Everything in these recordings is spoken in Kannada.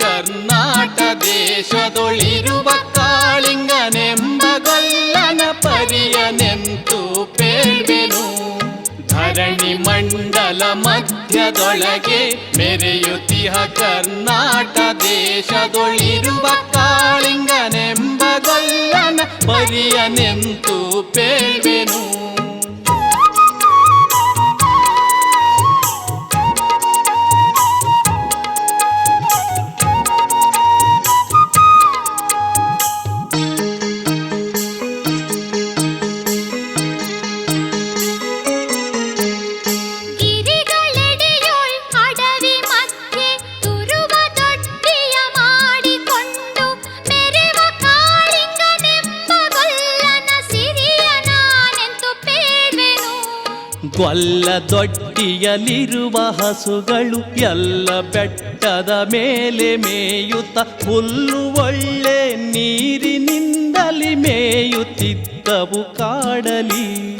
ಕರ್ನಾಟ ದೇಶದೊಳಿರುವ ಕಾಳಿಂಗನೆಂಬ ಗೊಲ್ಲನ ಪರಿಯನೆಂತು ಪೇಳ್ವೆನು ಧರಣಿ ಮಂಡಲ ಮಧ್ಯದೊಳಗೆ ಮೆರೆಯುತ್ತಿಹ ಕರ್ನಾಟ ದೇಶದೊಳಿರುವ ಕಾಳಿಂಗನೆಂಬ ಗೊಲ್ಲನ ಪರಿಯನೆಂತು ಪೇಳ್ವೆನು ಗೊಲ್ಲ ದೊಡ್ಡಿಯಲಿರುವ ಹಸುಗಳು ಎಲ್ಲ ಬೆಟ್ಟದ ಮೇಲೆ ಮೇಯುತ್ತ ಹುಲ್ಲು ಒಳ್ಳೆ ನೀರಿನಿಂದಲಿ ಮೇಯುತ್ತಿದ್ದವು ಕಾಡಲಿ.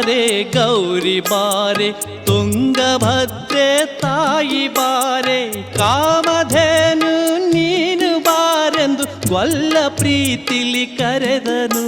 ಬಾರೆ ಗೌರಿ ಬಾರೆ ತುಂಗಭದ್ರೆ ತಾಯಿ ಬಾರೆ ಕಾಮಧೇನು ನೀನು ಬಾರೆಂದು ಗೊಲ್ಲ ಪ್ರೀತಿಲಿ ಕರೆದನು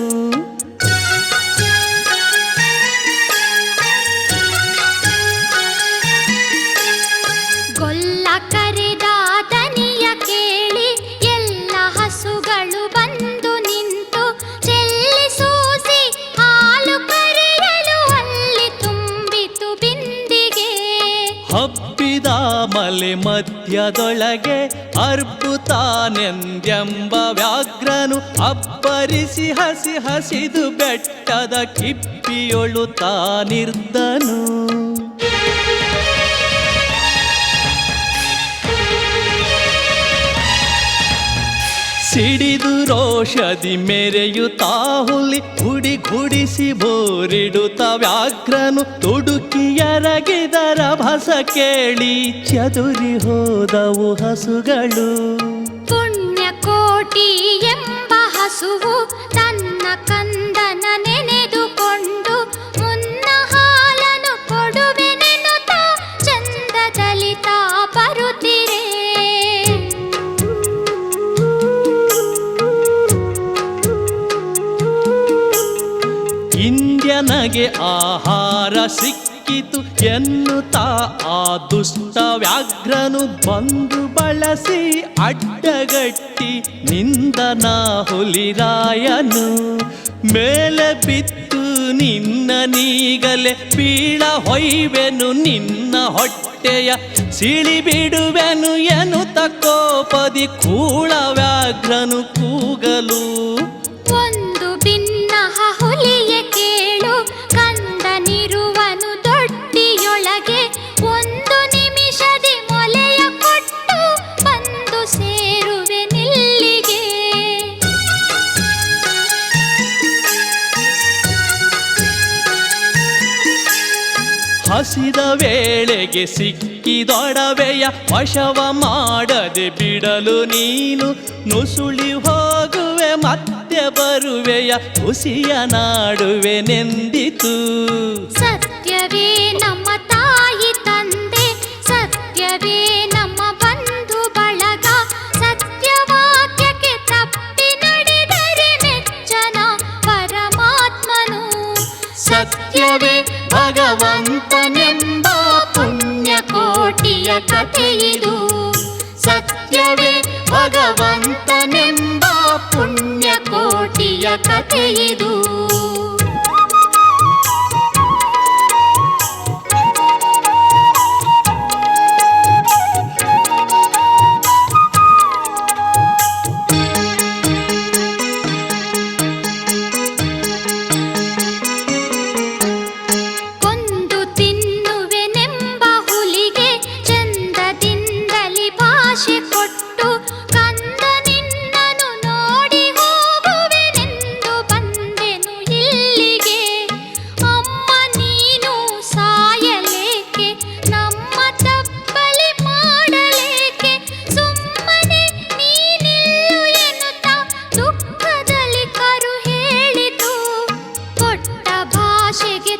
ಹಬ್ಬಿದ ಮಲೆ ಮಧ್ಯದೊಳಗೆ ಅರ್ಬುತಾನೆಂದೆಂಬ ವ್ಯಾಘ್ರನು ಅಬ್ಬರಿಸಿ ಹಸಿ ಹಸಿದು ಬೆಟ್ಟದ ಕಿಪ್ಪಿಯೊಳು ತಾನಿರ್ದನು ಸಿಡಿದು ರೋಷದಿ ಮೆರೆಯುತ್ತಾ ಹುಲಿ ಗುಡಿ ಗುಡಿಸಿ ಬೋರಿಡುತ್ತ ವ್ಯಾಘ್ರನು ತುಡುಕಿ ಎರಗಿದರ ಭಸ ಕೇಳಿ ಚದುರಿ ಹೋದವು ಹಸುಗಳು. ಪುಣ್ಯ ಕೋಟಿ ಎಂಬ ಹಸುವು ತನ್ನ ಕಂದನ ನೆನೆದುಕೊಂಡು ಮುನ್ನ ಹಾಲನು ಕೊಡುವೆನೆನುತ್ತ ಚಂದದಲ್ಲಿ ತಾ ಬರುತ್ತಿರೆ ಇಂದ್ಯನಗೆ ಆಹಾರ ಸಿಕ್ಕಿತು ಎನ್ನುತ್ತಾ ಆ ದುಷ್ಟ ವ್ಯಾಘ್ರನು ಬಂದು ಬಳಸಿ ಅಡ್ಡಗಟ್ಟಿ ನಿಂದನ ಹುಲಿರಾಯನು ಮೇಲೆ ಬಿತ್ತು ನಿನ್ನ ನೀಗಲೆ ಪೀಳ ಹೊಯ್ವೆನು ನಿನ್ನ ಹೊಟ್ಟೆಯ ಸಿಳಿ ಬಿಡುವೆನು ಎನ್ನುತ್ತ ಕೋಪದಿ ಕೂಳ ವ್ಯಾಘ್ರನು ಕೂಗಲು. ಒಂದು ಭಿನ್ನ ಹಸಿದ ವೇಳೆಗೆ ಸಿಕ್ಕಿದೊಡವೆಯ ವಶವ ಮಾಡದೆ ಬಿಡಲು ನೀನು ನುಸುಳಿ ಹೋಗುವೆ, ಮತ್ತೆ ಬರುವೆಯ ಹುಸಿಯ ನಾಡುವೆನೆಂದಿತು ಸತ್ಯವೇ ನಮ್ಮ ಕಥೆಯಿದು ಸತ್ಯವೇ ಭಗವಂತನೆಂಬ ಪುಣ್ಯ ಕೋಟಿಯ ಕಥೆಯಿದು আশেকে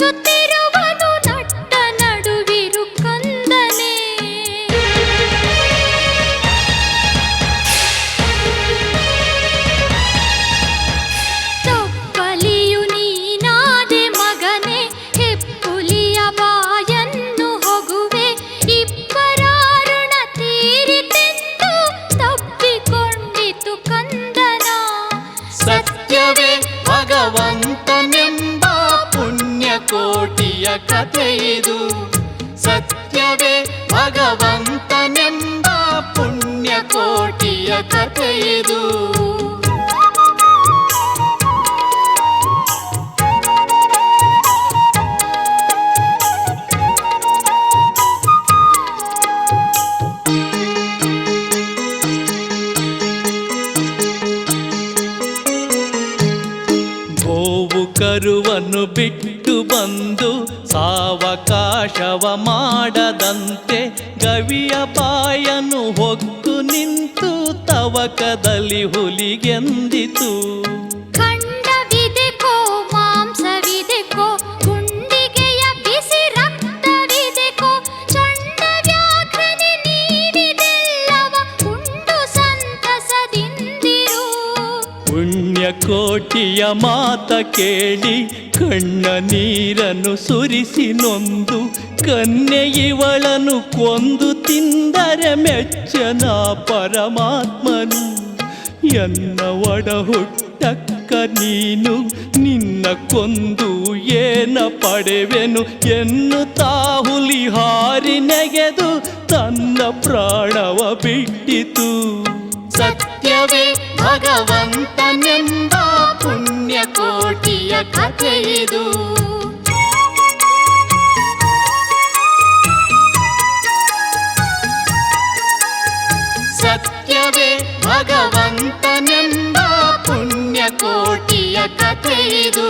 mucho. ಪುಣ್ಯಕೋಟಿಯ ಕಥೆಯಿದು ಕರುವನ್ನು ಬಿಟ್ಟು ಬಂದು ಸಾವಕಾಶವ ಮಾಡದಂತೆ ಗವಿಯ ಪಾಯನು ಹೊಕ್ಕು ನಿಂತು ತವಕದಲ್ಲಿ ಹುಲಿಗೆಂದಿತು. ಪುಣ್ಯಕೋಟಿಯ ಮಾತ ಕೇಳಿ ಕಣ್ಣ ನೀರನ್ನು ಸುರಿಸಿ ನೊಂದು ಕನ್ನೆ ಇವಳನು ಕೊಂದು ತಿಂದರೆ ಮೆಚ್ಚನ ಪರಮಾತ್ಮನು. ಎನ್ನ ಒಡ ಹುಟ್ಟಕ್ಕ ನೀನು, ನಿನ್ನ ಕೊಂದು ಏನ ಪಡೆವೆನು ಎನ್ನು ತಾಹುಲಿ ಹಾರಿ ನೆಗೆದು ತನ್ನ ಪ್ರಾಣವ ಬಿಟ್ಟಿತು. ಸತ್ಯವೇ ಭಗವಂತನೆಂಬ ಪುಣ್ಯಕೋಟಿಯ ಕಥೆಯಿದು ಸತ್ಯವೇ ಭಗವಂತನೆಂಬ ಪುಣ್ಯಕೋಟಿಯ ಕಥೆಯಿದು